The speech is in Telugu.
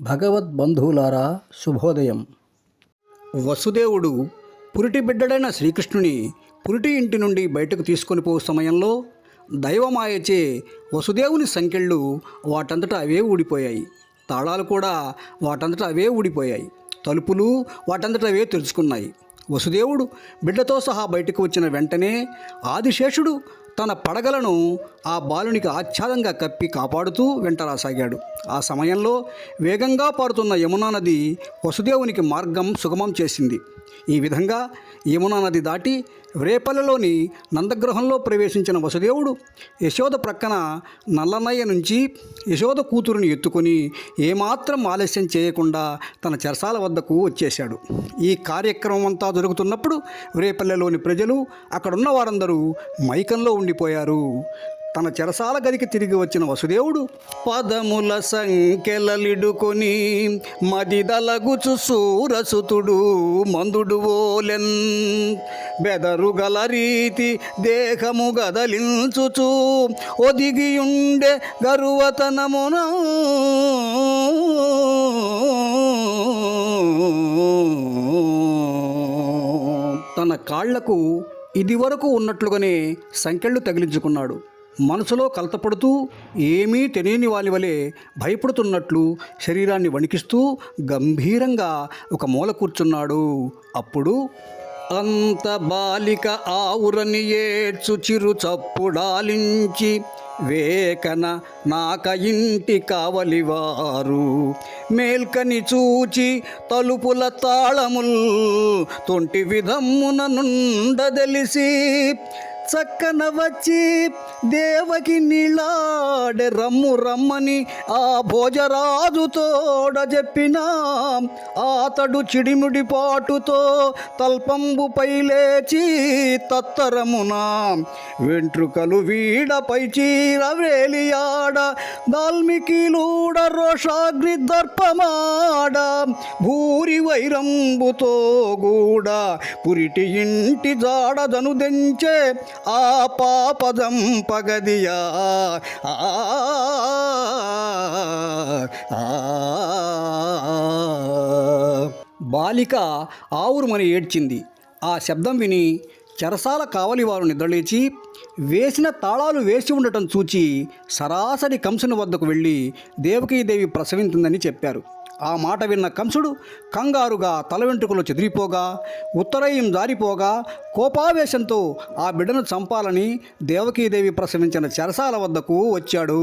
భగవద్బంధువులారా శుభోదయం. వసుదేవుడు పురిటి బిడ్డడైన శ్రీకృష్ణుని పురిటి ఇంటి నుండి బయటకు తీసుకొని పో సమయంలో దైవమాయచే వసుదేవుని సంఖ్యళ్ళు వాటంతట అవే ఊడిపోయాయి. తాళాలు కూడా వాటంతట అవే ఊడిపోయాయి. తలుపులు వాటంతట అవే తెరుచుకున్నాయి. వసుదేవుడు బిడ్డతో సహా బయటకు వచ్చిన వెంటనే ఆదిశేషుడు తన పడగలను ఆ బాలునికి ఆచ్ఛాదంగా కప్పి కాపాడుతూ వెంటరాసాగాడు ఆ సమయంలో వేగంగా పారుతున్న యమునా నది వసుదేవునికి మార్గం సుగమం చేసింది. ఈ విధంగా యమునా నది దాటి రేపల్లెలోని నందగృహంలో ప్రవేశించిన వసుదేవుడు యశోద ప్రక్కన నల్లనయ్య నుంచి యశోద కూతురుని ఎత్తుకొని ఏమాత్రం ఆలస్యం చేయకుండా తన చెరసాల వద్దకు వచ్చేశాడు. ఈ కార్యక్రమం అంతా జరుగుతున్నప్పుడు రేపల్లెలోని ప్రజలు అక్కడున్న వారందరూ మైకంలో ఉండిపోయారు. తన చెరసాల గదికి తిరిగి వచ్చిన వసుదేవుడు పదముల సంఖ్యలలిడుకొని మదిదలగుచు సూరసుతుడు మందుడు ఓలెన్. బెదరుగల రీతి దేహము గదలించుచు ఒదిగియుండే గరువతనమున. తన కాళ్ళకు ఇదివరకు ఉన్నట్లుగానే సంకెళ్ళు తగిలించుకున్నాడు. మనసులో కలతపడుతూ ఏమీ తెలియని వాని వలె భయపడుతున్నట్లు శరీరాన్ని వణికిస్తూ గంభీరంగా ఒక మూల కూర్చున్నాడు. అప్పుడు అంత బాలిక ఆవురని ఏడ్చు చిరు చప్పుడాలించి వేకన నాక ఇంటి కావలివారు మేల్కని చూచి తలుపుల తాళముల్ తొంటి విధమ్మున నుండదెలిసి చక్కన వచ్చి దేవకి నీళ్ళాడె రమ్ము రమ్మని ఆ భోజరాజు తోడ చెప్పిన. ఆతడు చిడిముడి పాటుతో తల్పంబుపై లేచి తత్తరమున. వెంట్రుకలు వీడపై చీర వేలియాడ. దాల్మికిలూడ రోషాగ్ని దర్పమాడ. భూరి వైరంబుతో గూడ పురిటి ఇంటి జాడదను దెంచే ఆ పాపదం పగదియా. ఆ, ఆ, బాలిక ఆవురుమని ఏడ్చింది. ఆ శబ్దం విని చెరసాల కావలివారు నిద్రలేచి వేసిన తాళాలు వేసి ఉండటం చూచి సరాసరి కంసుని వద్దకు వెళ్ళి దేవకీదేవి ప్రసవించిందని చెప్పారు. ఆ మాట విన్న కంసుడు కంగారుగా తల వెంట్రుకలు చెదిరిపోగా ఉత్తరయం జారిపోగా కోపావేశంతో ఆ బిడ్డను చంపాలని దేవకీదేవి ప్రసవించిన చెరసాల వద్దకు వచ్చాడు.